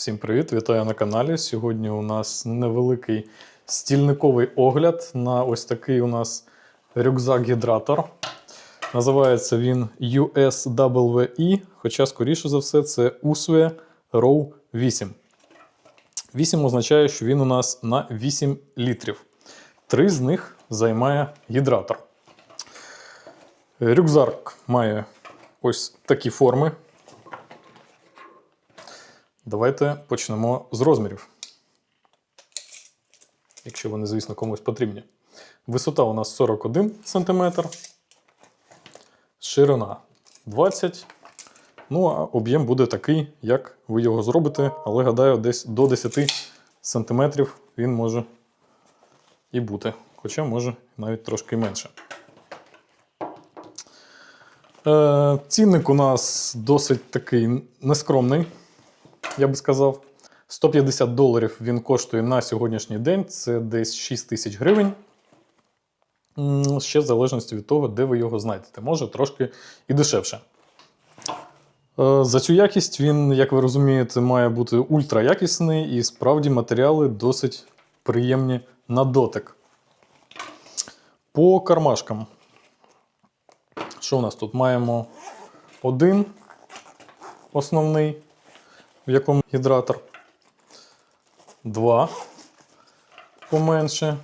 Всім привіт! Вітаю на каналі. Сьогодні у нас невеликий стільниковий огляд на ось такий у нас рюкзак-гідратор. Називається він USWE, хоча, скоріше за все, це USWE Row 8. 8 означає, що він у нас на 8 літрів. Три з них займає гідратор. Рюкзак має ось такі форми. Давайте почнемо з розмірів. Якщо вони, звісно, комусь потрібні. Висота у нас 41 см, ширина 20 Ну, а об'єм буде такий, як ви його зробите, але гадаю, десь до 10 см він може і бути. Хоча може навіть трошки менше. Е, цінник у нас досить такий нескромний я би сказав. 150 доларів він коштує на сьогоднішній день, це десь 6 тисяч гривень. Ще в залежності від того, де ви його знайдете. Може трошки і дешевше. Е, За цю якість він, як ви розумієте, має бути ультраякісний і справді матеріали досить приємні на дотик. По кармашкам. Що у нас тут? Маємо один основний в якому гідратор. Два поменше.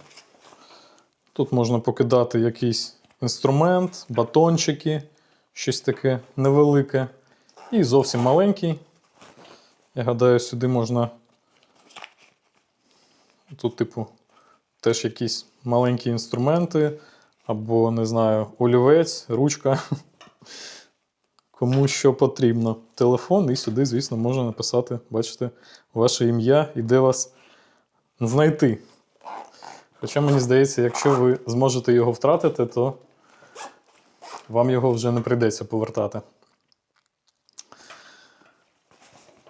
Тут можна покидати якийсь інструмент, батончики, щось таке невелике. І зовсім маленький. Я гадаю, сюди можна. Тут, типу, теж якісь маленькі інструменти, або, не знаю, олівець, ручка. Кому що потрібно. Телефон, і сюди, звісно, можна написати, бачите, ваше ім'я і де вас знайти. Хоча мені здається, якщо ви зможете його втратити, то вам його вже не прийдеться повертати.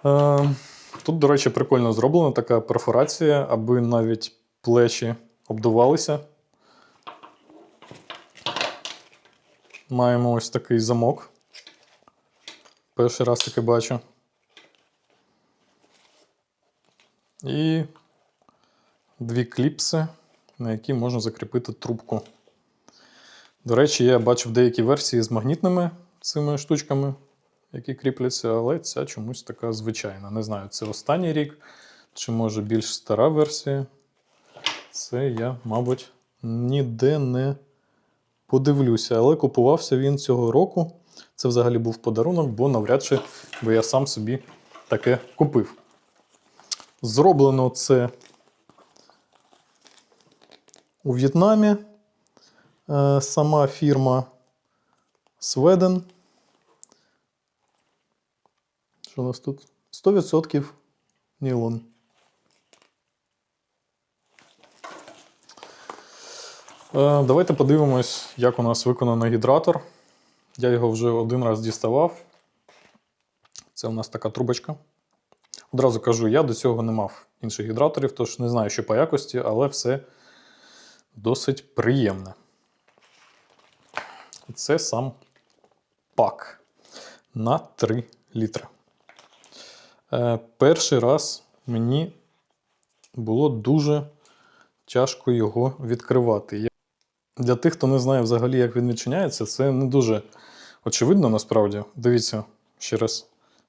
Е, Тут, до речі, прикольно зроблена така перфорація, аби навіть плечі обдувалися. Маємо ось такий замок. Перший раз таке бачу. І дві кліпси, на які можна закріпити трубку. До речі, я бачив деякі версії з магнітними цими штучками, які кріпляться, але ця чомусь така звичайна. Не знаю, це останній рік, чи може більш стара версія. Це я, мабуть, ніде не подивлюся, але купувався він цього року. Це взагалі був подарунок, бо навряд чи би я сам собі таке купив. Зроблено це у В'єтнамі. Е, Сама фірма Sweden. Що у нас тут? 100% нілон. Е, Давайте подивимось, як у нас виконаний гідратор. Я його вже один раз діставав. Це у нас така трубочка. Одразу кажу, я до цього не мав інших гідраторів, тож не знаю, що по якості, але все досить приємне. Це сам пак на 3 літри. Е, перший раз мені було дуже тяжко його відкривати. Для тих, хто не знає взагалі, як він відчиняється, це не дуже очевидно насправді. Дивіться ще раз.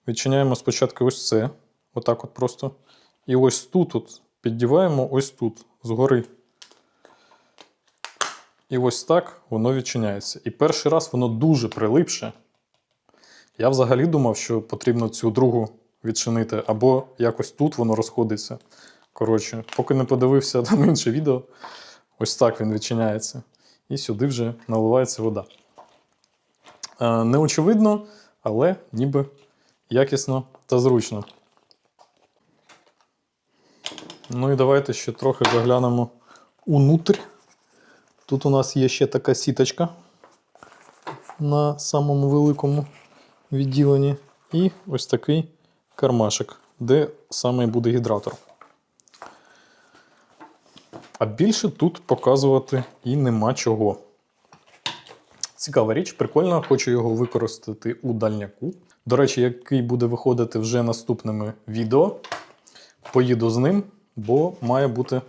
Відчиняємо спочатку ось це, отак от просто. І ось тут от піддіваємо ось тут, згори. І ось так воно відчиняється. І перший раз воно дуже прилипше. Я взагалі думав, що потрібно цю другу відчинити, або якось тут воно розходиться. Коротше, поки не подивився там інше відео, ось так він відчиняється. І сюди вже наливається вода. Е, Неочевидно, але ніби якісно та зручно. Ну і давайте ще трохи заглянемо унутрь. Тут у нас є ще така сіточка на самому великому відділенні. І ось такий кармашик, де саме буде гідратор. А більше тут показувати і нема чого. Цікава річ, прикольно, хочу його використати у дальняку. До речі, який буде виходити вже наступними відео. поїду з ним, бо має бути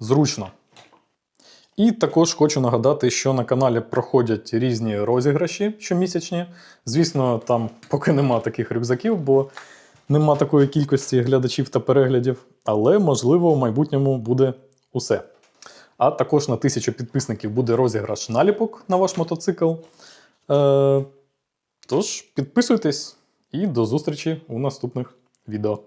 зручно. І також хочу нагадати, що на каналі проходять різні розіграші щомісячні. Звісно, там поки нема таких рюкзаків, бо нема такої кількості глядачів та переглядів. Але, можливо, в майбутньому буде усе. А також на тисячу підписників буде розіграш наліпок на ваш мотоцикл. Е, тож, підписуйтесь і до зустрічі у наступних відео.